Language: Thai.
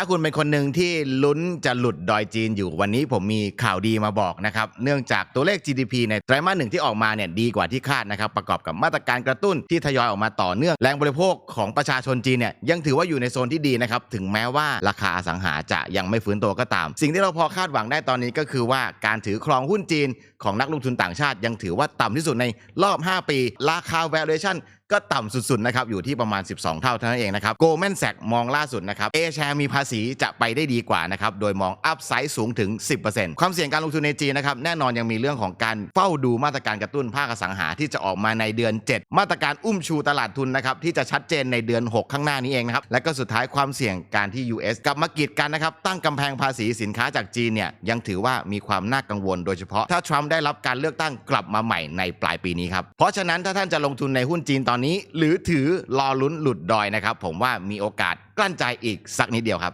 าคุณเป็นคนหนึ่งที่ลุ้นจะหลุดดอยจีนอยู่วันนี้ผมมีข่าวดีมาบอกนะครับ เนื่องจากตัวเลข GDP ในไตรมาสหนึ่งที่ออกมาเนี่ยดีกว่าที่คาดนะครับ ประกอบกับมาตรการกระตุ้นที่ทยอยออกมาต่อเนื่องแรงบริโภคของประชาชนจีนเนี่ยยังถือว่าอยู่ในโซนที่ดีนะครับ ถึงแม้ว่าราคาสังหาจะยังไม่ฟื้นตัวก็ตาม สิ่งที่เราพอคาดหวังได้ตอนนี้ก็คือว่าการถือครองหุ้นจีนของนักลงทุนต่างชาติ ยังถือว่าต่ำที่สุดในรอบ 5 ปี ราคา valuation ก็ต่ำสุดๆนะครับอยู่ที่ประมาณ 12 เท่าเท่านั้นเองนะครับ Goldman Sachs มองล่าสุดนะครับ A share มีภาษีจะไปได้ดีกว่านะครับโดยมองอัพไซด์สูงถึง 10%ความเสี่ยงการลงทุนในจีนนะครับแน่นอนยังมีเรื่องของการเฝ้าดูมาตรการกระตุ้นภาคสังหาที่จะออกมาในเดือน 7 มาตรการอุ้มชูตลาดทุนนะครับที่จะชัดเจนในเดือน 6 ข้างหน้านี้เองนะครับและก็สุดท้ายความเสี่ยงการที่ US กลับมากีดกันนะครับตั้งกำแพงภาษีสินค้าจากจีนเนี่ยยังถือว่ามีความน่ากังวลโดยเฉพาะถ้าทรัมป์ได้รับการเลือกตั้งกลับมาใหม่ในปลายปีนี้ครับเพราะฉะนั้นถ้าท่านจะลงทุนในหุ้นจีนตอนนี้ หรือถือรอลุ้นหลุดดอยนะครับ ผมว่ามีโอกาสกลั้นใจอีกสักนิดเดียวครับ